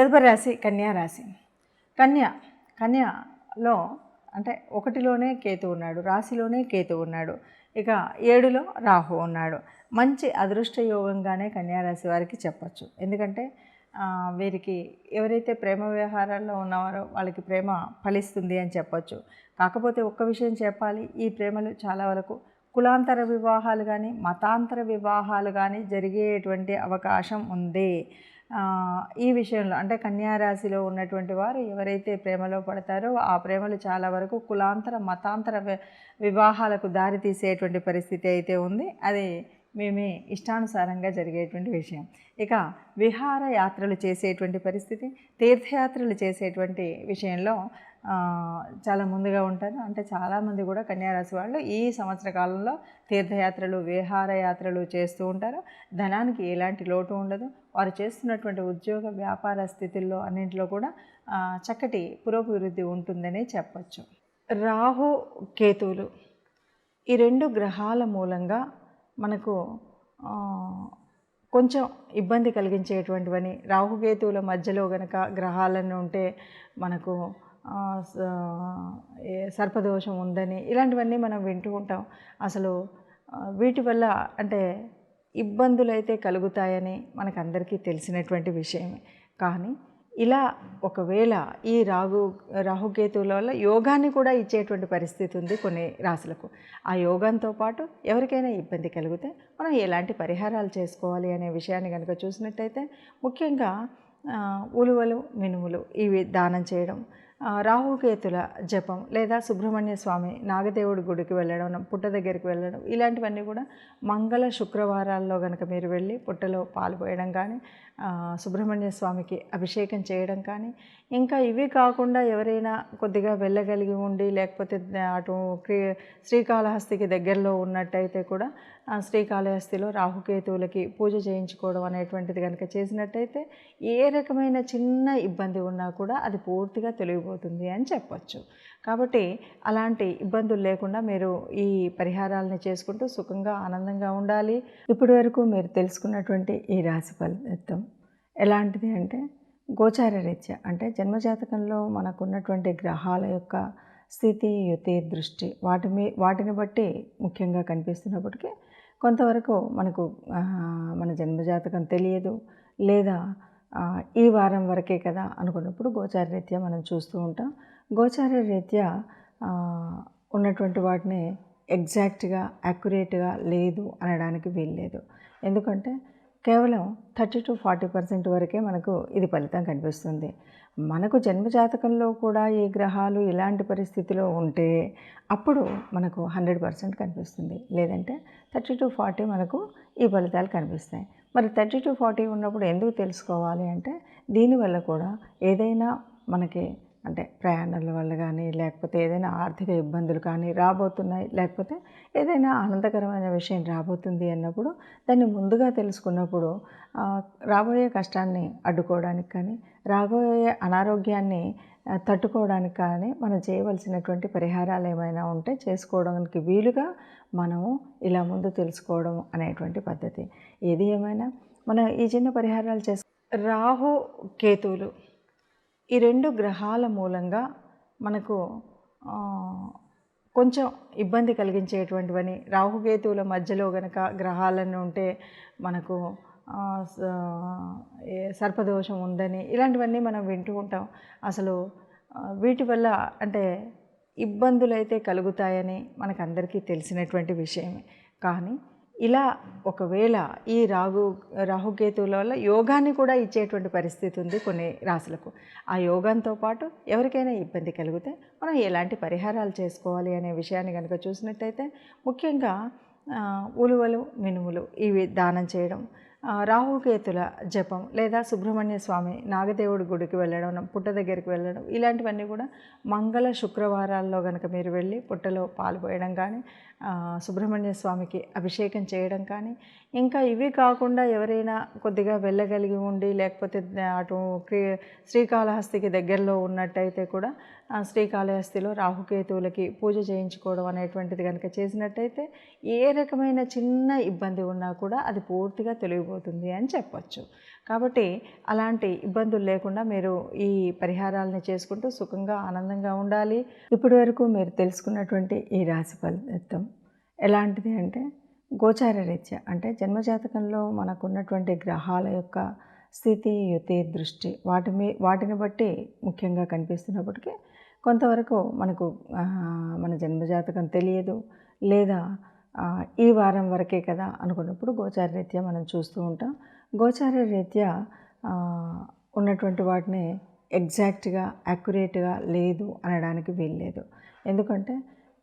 తదుపరి రాశి కన్యా రాశి. కన్య కన్యలో అంటే ఒకటిలోనే కేతు ఉన్నాడు రాశిలోనే కేతు ఉన్నాడు. ఇక ఏడులో రాహు ఉన్నాడు. మంచి అదృష్ట యోగంగానే కన్యారాశి వారికి చెప్పచ్చు. ఎందుకంటే వీరికి ఎవరైతే ప్రేమ వ్యవహారాల్లో ఉన్నవారో వాళ్ళకి ప్రేమ ఫలిస్తుంది అని చెప్పొచ్చు. కాకపోతే ఒక్క విషయం చెప్పాలి ఈ ప్రేమలు చాలా వరకు కులాంతర వివాహాలు కానీ మతాంతర వివాహాలు కానీ జరిగేటువంటి అవకాశం ఉంది. ఈ విషయంలో అంటే కన్యారాశిలో ఉన్నటువంటి వారు ఎవరైతే ప్రేమలో పడతారో ఆ ప్రేమలు చాలా వరకు కులాంతర మతాంతర వివాహాలకు దారి తీసేటువంటి పరిస్థితి అయితే ఉంది. అది మేమే ఇష్టానుసారంగా జరిగేటువంటి విషయం. ఇక విహార యాత్రలు చేసేటువంటి పరిస్థితి తీర్థయాత్రలు చేసేటువంటి విషయంలో చాలా ముందుగా ఉంటారు అంటే చాలామంది కూడా కన్యారాశి వాళ్ళు ఈ సంవత్సర కాలంలో తీర్థయాత్రలు విహారయాత్రలు చేస్తూ ఉంటారు. ధనానికి ఎలాంటి లోటు ఉండదు. వారు చేస్తున్నటువంటి ఉద్యోగ వ్యాపార స్థితుల్లో అన్నింటిలో కూడా చక్కటి పురోభివృద్ధి ఉంటుందని చెప్పచ్చు. రాహు కేతువులు ఈ రెండు గ్రహాల మూలంగా మనకు కొంచెం ఇబ్బంది కలిగించేటువంటివని రాహుకేతువుల మధ్యలో గనక గ్రహాలను ఉంటే మనకు సర్పదోషం ఉందని ఇలాంటివన్నీ మనం వింటూ ఉంటాం. అసలు వీటి వల్ల అంటే ఇబ్బందులు అయితే కలుగుతాయని మనకందరికీ తెలిసినటువంటి విషయమే. కానీ ఇలా ఒకవేళ ఈ రాగు రాహుకేతువుల వల్ల యోగాన్ని కూడా ఇచ్చేటువంటి పరిస్థితి ఉంది కొన్ని రాశులకు ఆ యోగంతో పాటు ఎవరికైనా ఇబ్బంది కలిగితే మనం ఎలాంటి పరిహారాలు చేసుకోవాలి అనే విషయాన్ని కనుక చూసినట్టయితే ముఖ్యంగా ఉలువలు మినుములు ఇవి దానం చేయడం రాహుకేతుల జపం లేదా సుబ్రహ్మణ్య స్వామి నాగదేవుడి గుడికి వెళ్ళడం పుట్ట దగ్గరికి వెళ్ళడం ఇలాంటివన్నీ కూడా మంగళ శుక్రవారాల్లో కనుక మీరు వెళ్ళి పుట్టలో పాలు పోయడం కానీ సుబ్రహ్మణ్య స్వామికి అభిషేకం చేయడం కానీ ఇంకా ఇవి కాకుండా ఎవరైనా కొద్దిగా వెళ్ళగలిగి ఉండి లేకపోతే అటు శ్రీకాళహస్తికి దగ్గరలో ఉన్నట్టయితే కూడా శ్రీకాళహస్తిలో రాహుకేతువులకి పూజ చేయించుకోవడం అనేటువంటిది కనుక చేసినట్టయితే ఏ రకమైన చిన్న ఇబ్బంది ఉన్నా కూడా అది పూర్తిగా తొలగిపోతుంది అని చెప్పొచ్చు. కాబట్టి అలాంటి ఇబ్బందులు లేకుండా మీరు ఈ పరిహారాలని చేసుకుంటూ సుఖంగా ఆనందంగా ఉండాలి. ఇప్పటి వరకు మీరు తెలుసుకున్నటువంటి ఈ రాశి ఫలితం ఎలాంటిది అంటే గోచార రీత్యా అంటే జన్మజాతకంలో మనకున్నటువంటి గ్రహాల యొక్క స్థితి యుతి దృష్టి వాటి మీ వాటిని బట్టి ముఖ్యంగా కనిపిస్తున్నప్పటికీ కొంతవరకు మనకు మన జన్మజాతకం తెలియదు లేదా ఈ వారం వరకే కదా అనుకున్నప్పుడు గోచార రీత్యా మనం చూస్తూ ఉంటాం. గోచార రీత్యా ఉన్నటువంటి వాటిని ఎగ్జాక్ట్గా యాక్యురేట్గా లేదు అనడానికి వీల్లేదు. ఎందుకంటే కేవలం థర్టీ టు ఫార్టీ పర్సెంట్ వరకే మనకు ఇది ఫలితం కనిపిస్తుంది. మనకు జన్మజాతకంలో కూడా ఈ గ్రహాలు ఇలాంటి పరిస్థితిలో ఉంటే అప్పుడు మనకు హండ్రెడ్ పర్సెంట్ కనిపిస్తుంది. లేదంటే థర్టీ టు ఫార్టీ మనకు ఈ ఫలితాలు కనిపిస్తాయి. మరి థర్టీ టు ఫార్టీ ఉన్నప్పుడు ఎందుకు తెలుసుకోవాలి అంటే దీనివల్ల కూడా ఏదైనా మనకి అంటే ప్రయాణాల వల్ల కానీ లేకపోతే ఏదైనా ఆర్థిక ఇబ్బందులు కానీ రాబోతున్నాయి లేకపోతే ఏదైనా ఆనందకరమైన విషయం రాబోతుంది అన్నప్పుడు దాన్ని ముందుగా తెలుసుకున్నప్పుడు రాబోయే కష్టాన్ని అడ్డుకోవడానికి కానీ రాబోయే అనారోగ్యాన్ని తట్టుకోవడానికి కానీ మనం చేయవలసినటువంటి పరిహారాలు ఏమైనా ఉంటే చేసుకోవడానికి వీలుగా మనము ఇలా ముందు తెలుసుకోవడం అనేటువంటి పద్ధతి. ఏది ఏమైనా? మనం ఈ చిన్న పరిహారాలు చేసు రాహు కేతువులు ఈ రెండు గ్రహాల మూలంగా మనకు కొంచెం ఇబ్బంది కలిగించేటువంటివని రాహుకేతువుల మధ్యలో గనక గ్రహాలను ఉంటే మనకు సర్పదోషం ఉందని ఇలాంటివన్నీ మనం వింటూ ఉంటాం. అసలు వీటి వల్ల అంటే ఇబ్బందులు అయితే కలుగుతాయని మనకందరికీ తెలిసినటువంటి విషయమే. కానీ ఇలా ఒకవేళ ఈ రాగు రాహుకేతువుల వల్ల యోగాన్ని కూడా ఇచ్చేటువంటి పరిస్థితి ఉంది కొన్ని రాశులకు ఆ యోగంతో పాటు ఎవరికైనా ఇబ్బంది కలిగితే మనం ఎలాంటి పరిహారాలు చేసుకోవాలి అనే విషయాన్ని కనుక చూసినట్టయితే ముఖ్యంగా ఉలువలు మినుములు ఇవి దానం చేయడం రాహుకేతుల జపం లేదా సుబ్రహ్మణ్య స్వామి నాగదేవుడి గుడికి వెళ్ళడం పుట్ట దగ్గరికి వెళ్ళడం ఇలాంటివన్నీ కూడా మంగళ శుక్రవారాల్లో కనుక మీరు వెళ్ళి పుట్టలో పాలు పోయడం కానీ సుబ్రహ్మణ్య స్వామికి అభిషేకం చేయడం కానీ ఇంకా ఇవి కాకుండా ఎవరైనా కొద్దిగా వెళ్ళగలిగి ఉండి లేకపోతే అటు శ్రీకాళహస్తికి దగ్గరలో ఉన్నట్టయితే కూడా శ్రీకాళహస్తిలో రాహుకేతువులకి పూజ చేయించుకోవడం అనేటువంటిది కనుక చేసినట్టయితే ఏ రకమైన చిన్న ఇబ్బంది ఉన్నా కూడా అది పూర్తిగా తొలగిపోతుంది అని చెప్పచ్చు. కాబట్టి అలాంటి ఇబ్బందులు లేకుండా మీరు ఈ పరిహారాలని చేసుకుంటూ సుఖంగా ఆనందంగా ఉండాలి. ఇప్పటి వరకు మీరు తెలుసుకున్నటువంటి ఈ రాశి ఫలితం ఎలాంటిది అంటే గోచార రీత్యా అంటే జన్మజాతకంలో మనకున్నటువంటి గ్రహాల యొక్క స్థితి యుతి దృష్టి వాటి మీ వాటిని బట్టి ముఖ్యంగా కనిపిస్తున్నప్పటికీ కొంతవరకు మనకు మన జన్మజాతకం తెలియదు. లేదా ఈ వారం వరకే కదా అనుకున్నప్పుడు గోచార రీత్యా మనం చూస్తూ ఉంటాం. గోచార రీత్యా ఉన్నటువంటి వాటిని ఎగ్జాక్ట్గా యాక్యురేట్గా లేదు అనడానికి వీల్లేదు. ఎందుకంటే